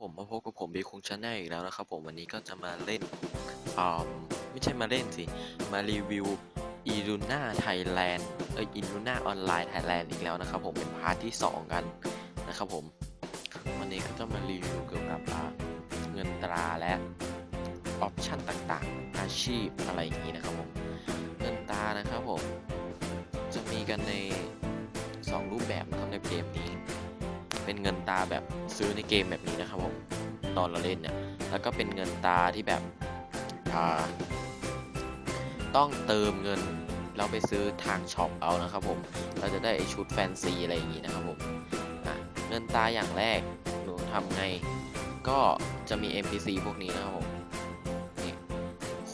ผมมาพบกับผมบีคงชาแนลอีกแล้วนะครับผมวันนี้ก็จะมาเล่นอ่าไม่ใช่มาเล่นสิ มารีวิวอีลูน่าไทยแลนด์เอ้ยอีลูน่าออนไลน์ไทยแลนด์อีกแล้วนะครับผมเป็นพาร์ทที่ 2 กันนะครับผม วันนี้ก็จะมารีวิวเกี่ยวกับเงินตราและ ออปชันต่างๆ อาชีพอะไรอย่างนี้นะครับผมเงินตานะครับผมจะมีกันใน 2 รูปแบบนะครับในเกมนี้ เป็นเงินตาแบบซื้อในเกมแบบนี้นะครับผมตอนเราเล่นเนี่ยแล้วก็เป็นเงินตาที่แบบต้องเติมเงินเราไปซื้อทางช็อปเอานะครับผม เราจะได้ไอชุดแฟนซีอะไรอย่างนี้นะครับผมเงินตาอย่างแรกหนูทำไง ก็จะมี NPC พวกนี้นะครับผม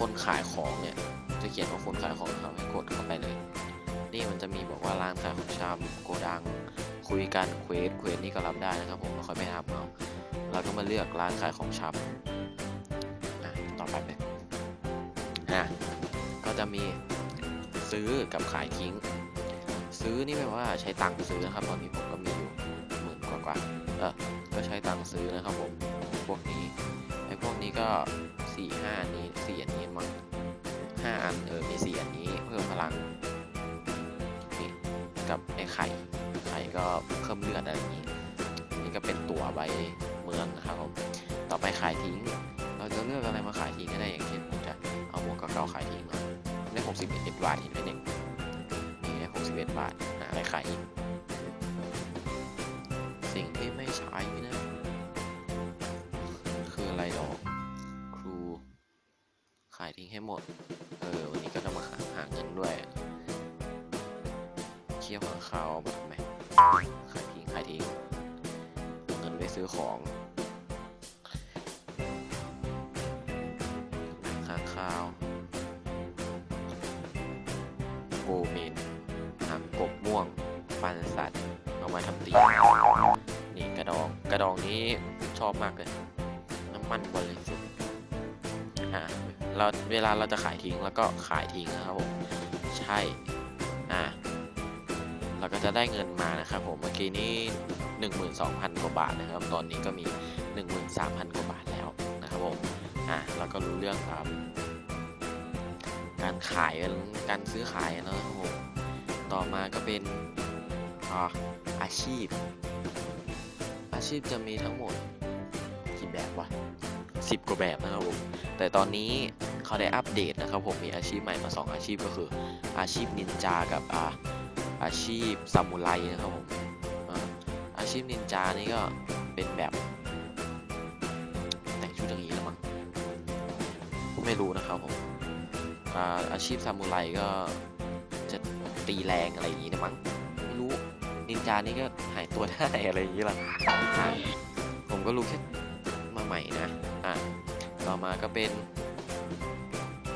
คนขายของเนี่ยจะเขียนว่าคนขายของครับให้กดเข้าไปเลย นี่มันจะมีบอกว่าร้านขายของชำโกดัง คุยกันเควสเควสนี่ก็รับได้นะครับผมเราค่อยไปทำเอาเราก็มาเลือกร้านขายของชำอะต่อไปเลยอะก็จะมีซื้อกับขายทิ้ง ซื้อนี่แปลว่าใช้ตังค์ซื้อนะครับตอนนี้ผมก็มีอยู่หมื่นกว่ากว่าเออก็ใช้ตังค์ซื้อนะครับผมพวกนี้ไอ้พวกนี้ก็สี่ห้านี่ันเออมีสี่อันนี้เพิ่มพลังนี่กับไอ้ไข่ไข่ก็เพิ่มเลือดอะไรอย่างนี้นี่ก็เป็นตัวใบเมืองนะครับผมต่อไปขายทิ้ง เราจะเลือกอะไรมาขายทิ้งก็ได้อย่างเช่นผมจะเอาหมวกเก่าขายทิ้งเนาะได้61บาทเห็นไหมเนี่ยนี่ได้61บาทหาอะไรขายอีกสิ่งที่ไม่ใช้นะคืออะไรหรอครูขายทิ้งให้หมด เออ วันนี้ก็จะมาหาหาเงินด้วยเคี่ยวของเขาวแบบไหมขายทิ้งขายทิ้งเอาเงินไปซื้อของค้างข้าวโกเมนหักกบม่วงฟันสัตว์ เอามาทำตีนี่กระดอง กระดองนี้ชอบมากเลย น้ำมันบริสุทธิ์ เราเวลาเราจะขายทิ้งแล้วก็ขายทิ้งนะครับผมใช่อ่าเราก็จะได้เงินมานะครับผมเมื่อกี้นี้ 12,000 กว่าบาทนะครับ ตอนนี้ก็มี 13,000 กว่าบาทแล้วนะครับผมอะเราก็รู้เรื่องครับ การขายการซื้อขายนะครับผมต่อมาก็เป็นอ่าอาชีพ อาชีพจะมีทั้งหมดกี่แบบวะสิบกว่าแบบนะครับผมแต่ตอนนี้ เขาได้อัปเดตนะครับผมมีอาชีพใหม่มา 2 อาชีพก็คือ อาชีพนินจากับอาอาชีพซามูไรนะครับผมอาชีพนินจานี่ก็เป็นแบบแต่งชุดอย่างนี้แล้วมั้งไม่รู้นะครับผมอาอาชีพซามูไรก็จะตีแรงอะไรอย่างนี้นะมั้งไม่รู้นินจานี่ก็หายตัวได้อะไรอย่างนี้ละอะผมก็รู้แค่มาใหม่นะอะต่อมาก็เป็น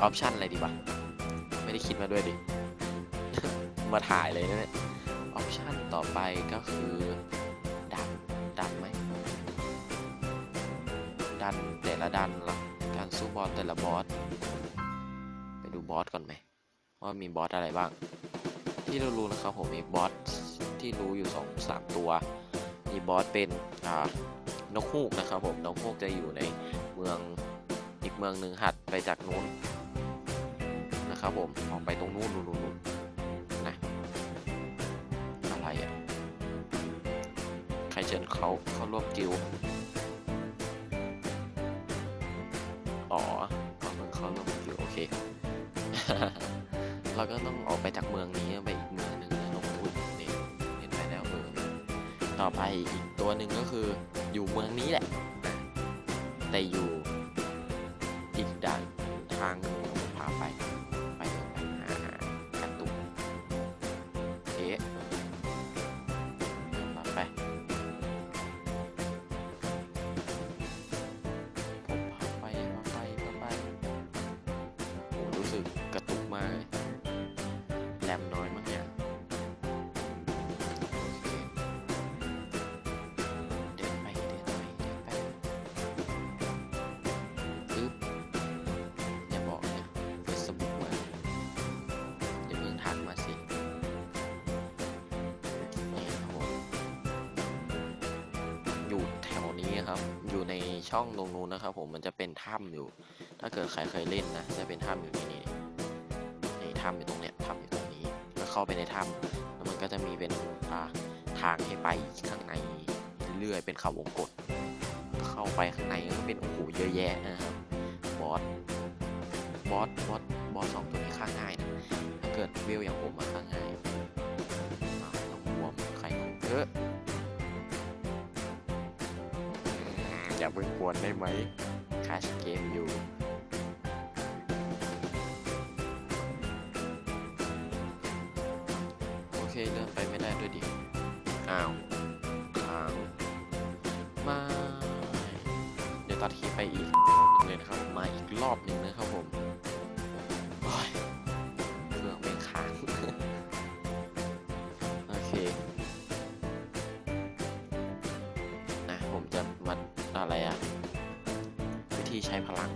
ออปชันอะไรดีวะ ไม่ได้คิดมาด้วยดิ มาถ่ายเลยนะเนี่ย ออปชันต่อไปก็คือดัน ดันไหม ดันแต่ละดันละการสู้บอสแต่ละบอส ไปดูบอสก่อนไหม ว่ามีบอสอะไรบ้าง ที่เรารู้นะครับผมมีบอสที่รู้อยู่สองสามตัว มีบอสเป็นอ่านกฮูกนะครับผมนกฮูกจะอยู่ในเมืองอีกเมืองหนึ่งหัดไปจากนู้น นะครับผมออกไปตรงนู้นนู้นนนะอะไรอะใครเชิญเขาเขาร่วมกิลด์อ๋อเขาเขาร่วมกิลด์โอเคเราก็ต้องออกไปจากเมืองนี้ไปอีกเมืองหนึ่งนะนกพูดนี่เห็นไปแล้วเมืองต่อไปอีกตัวหนึ่งก็คืออยู่เมืองนี้แหละ แต่อยู่ ช่องตรงนู้นนะครับ ผมมันจะเป็นถ้ำอยู่ ถ้าเกิดใครเคยเล่นนะจะเป็นถ้ำอยู่นี่นี่นี่ถ้ำอยู่ตรงเนี้ยถ้ำอยู่ตรงนี้แล้วเข้าไปในถ้ำแล้วมันก็จะมีเป็นอ่าทางให้ไปข้างในเรื่อยๆเป็นเขาวงกตเข้าไปข้างในก็เป็นโอ้โหเยอะแยะนะครับบอสบอสบอสบอสสองตัวนี้ฆ่าง่ายนะถ้าเกิดเวลอย่างผมมาฆ่าง่ายอะน้องบวมใครของเยอะ อย่าเพิ่งกวนได้ไหมคาชเกมอยู่โอเคเลื่อนไปไม่ได้ด้วยดิอ้าวอ้างมาเดี๋ยวตัดคลิปไปอีก ช้พลัง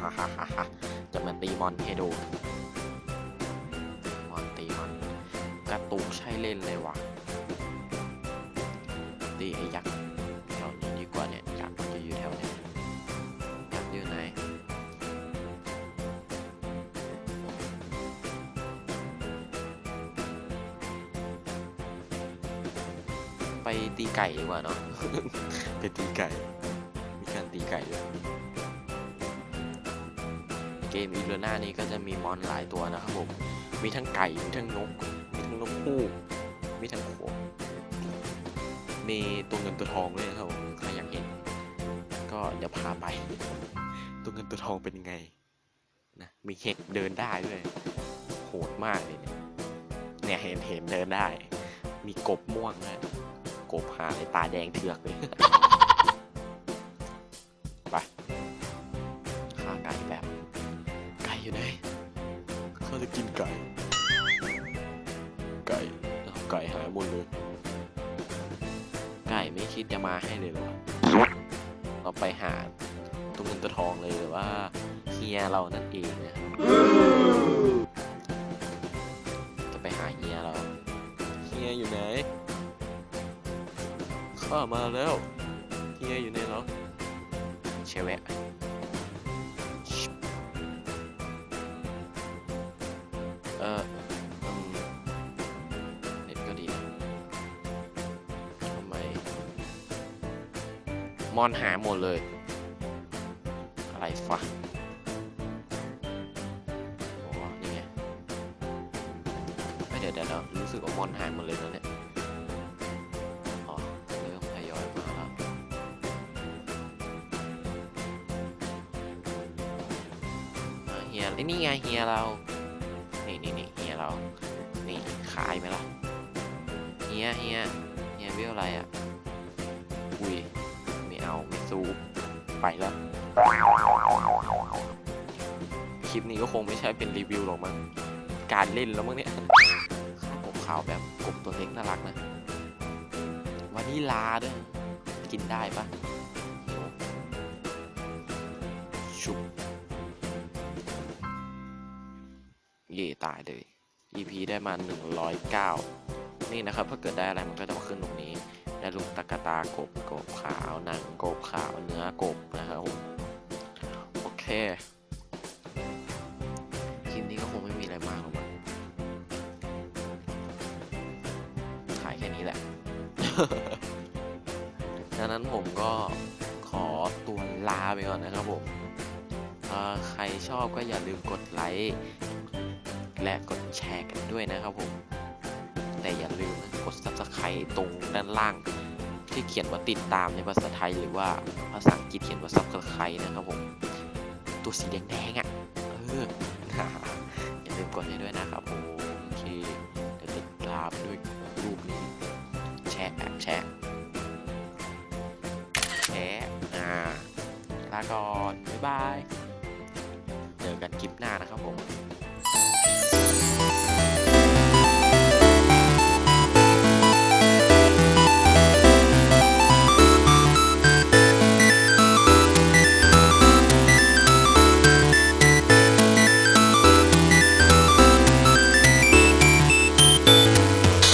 ฮ่าฮ่าฮ่าฮ่าจะมาตีมอนให้ดูมอนตีมอนกระตุกใช่เล่นเลยว่ะตีไอ้ยักษ์แถวนี้ดีกว่าเนี่ยยักษ์มันจะอยู่แถวเนี้ยยักษ์อยู่ไหนไปตีไก่ดีกว่าเนาะ ไปตีไก่ มีการตีไก่ด้วย เกมอีเลน่านี้ก็จะมีมอนหลายตัวนะครับผม มีทั้งไก่ มีทั้งนก มีทั้งนกฮูกมีทั้งโขงมีตัวเงินตัวทองด้วยนะครับผมใครอยากเห็น ก็เดี๋ยวพาไป ตัวเงินตัวทองเป็นยังไงนะ มีเห็ดเดินได้ด้วย โหดมากเลย เนี่ยเนี่ยเห็นเห็นเดินได้ มีกบม่วงด้วยกบหาในตาแดงเถือกเลย จะกินไก่ ไก่เอาไก่หายหมดเลย ไก่ไม่คิดจะมาให้เลยเหรอวะเราไปหาตัวเงินตัวทองเลยหรือว่าเฮียเรานั่นเองนะครับจะไปหาเฮียเราเฮียอยู่ไหนข้ามาแล้วเฮียอยู่ไหนเหรอเชเวะ มอนหาหมดเลย อะไรฟะโอ้นี่ไงไม่เดี๋ยวเดี๋ยวเดี๋ยวรู้สึกว่ามอนหายหมดเลยแล้วเนี่ยอ๋อเริ่มทยอยมาแล้วเฮียไอ้นี่ไงเฮียเรา นี่นี่นี่เฮียเรา นี่ขายไหมล่ะ เฮียเฮียเฮียวิวอะไรอะ ไปแล้ว คลิปนี้ก็คงไม่ใช่เป็นรีวิวหรอกมั้ง การเล่นแล้วมั้งเนี่ยข้าวกบขาวแบบกบตัวเล็กน่ารักนะวานิลาด้วย กินได้ปะชุบ เย่ตายเลย EP ได้มา 109 นี่นะครับ ถ้าเกิดได้อะไรมันก็จะมาขึ้นตรงนี้ ได้ลูกตะกตากบกบขาวหนังกบขาวเนื้อกบนะครับผมโอเคคลิปนี้ก็คงไม่มีอะไรมากหรอกมั้งถ่ายแค่นี้แหละดังนั้นผมก็ขอตัวลาไปก่อนนะครับผมใครชอบก็อย่าลืมกดไลค์และกดแชร์กันด้วยนะครับผม แต่อย่าลืมนะ กด subscribe ตรงด้านล่าง ที่เขียนว่าติดตามในภาษาไทยหรือว่าภาษาอังกฤษเขียนว่า subscribe นะครับผม ตัวสีแดงๆอะเอออย่าลืมกดให้ด้วยนะครับผมโอเคเดี๋ยวจะลาไปด้วยรูปนี้แชร์แอบแชร์แชร์อ่าลาก่อนบ๊ายบาย เจอกันคลิปหน้านะครับผม